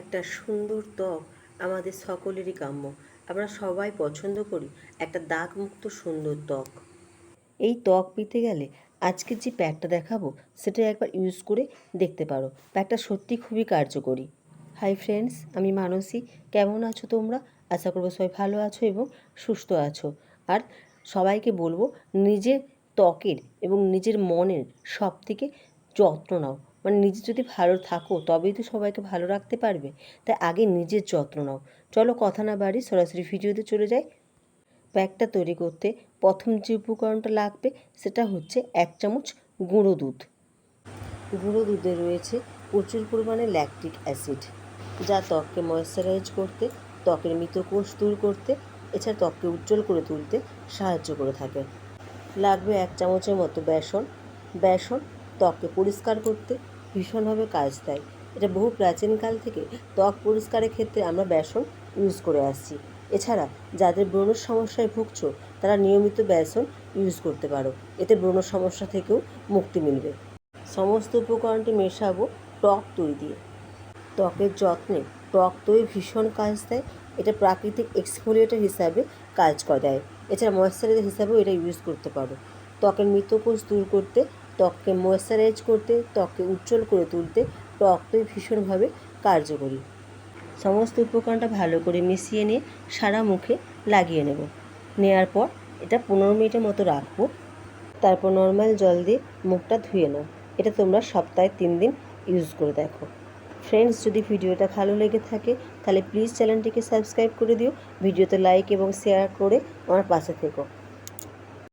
একটা সুন্দর ত্বক আমাদের সকলেরই কাম্য। আমরা সবাই পছন্দ করি একটা দাগমুক্ত সুন্দর ত্বক। এই ত্বক পেতে গেলে আজকে যে প্যাকটা দেখাবো সেটা একবার ইউজ করে দেখতে পারো। প্যাকটা সত্যি খুবই কার্যকরী। হাই ফ্রেন্ডস আমি মানসী। কেমন আছো তোমরা? আশা করব সবাই ভালো আছো এবং সুস্থ আছো। আর সবাইকে বলব, নিজের ত্বকের এবং নিজের মনের সব থেকে যত্ন নাও। মানে নিজে যদি ভালো থাকো, তবেই তো সবাইকে ভালো রাখতে পারবে। তাই আগে নিজের যত্ন নাও। চলো কথা না বাড়ি সরাসরি ভিডিওতে চলে যাই। প্যাকটা তৈরি করতে প্রথম যে উপকরণটা লাগবে, সেটা হচ্ছে এক চামচ গুঁড়ো দুধ। গুঁড়ো দুধে রয়েছে প্রচুর পরিমাণে ল্যাকটিক অ্যাসিড যা ত্বককে ময়েশ্চারাইজ করতে, ত্বকের মৃতকোষ দূর করতে, এছাড়া ত্বককে উজ্জ্বল করে তুলতে সাহায্য করে থাকে। লাগবে এক চামচের মতো বেসন। বেসন ত্বককে পরিষ্কার করতে ভীষণভাবে কাজ দেয়। এটা বহু প্রাচীনকাল থেকে ত্বক পরিষ্কারের ক্ষেত্রে আমরা বেসন ইউজ করে আসছি। এছাড়া যাদের ব্রণ সমস্যায় ভুগছ, তারা নিয়মিত বেসন ইউজ করতে পারো। এতে ব্রণ সমস্যা থেকেও মুক্তি মিলবে। সমস্ত উপকরণটি মেশাবো টক দই দিয়ে। ত্বকের যত্নে টক দই ভীষণ কাজ দেয়। এটা প্রাকৃতিক এক্সফোলিয়েটার হিসাবে কাজ করে দেয়। এছাড়া ময়েশ্চারাইজার হিসাবেও এটা ইউজ করতে পারো। ত্বকের মৃতকোষ দূর করতে ত্বককে ময়েশ্চারাইজ করতে, ত্বককে উজ্জ্বল করে তুলতে টক ভীষণভাবে কার্যকরী। সমস্ত উপকরণটা ভালো করে মিশিয়ে নিয়ে সারা মুখে লাগিয়ে নেব। নেওয়ার পর এটা পনেরো মিনিটের মতো রাখব। তারপর নর্মাল জল দিয়ে মুখটা ধুয়ে নাও। এটা তোমরা সপ্তাহে তিন দিন ইউজ করে দেখো। ফ্রেন্ডস যদি ভিডিওটা ভালো লেগে থাকে, তাহলে প্লিজ চ্যানেলটিকে সাবস্ক্রাইব করে দিও। ভিডিওতে লাইক এবং শেয়ার করে আমার পাশে থেকো।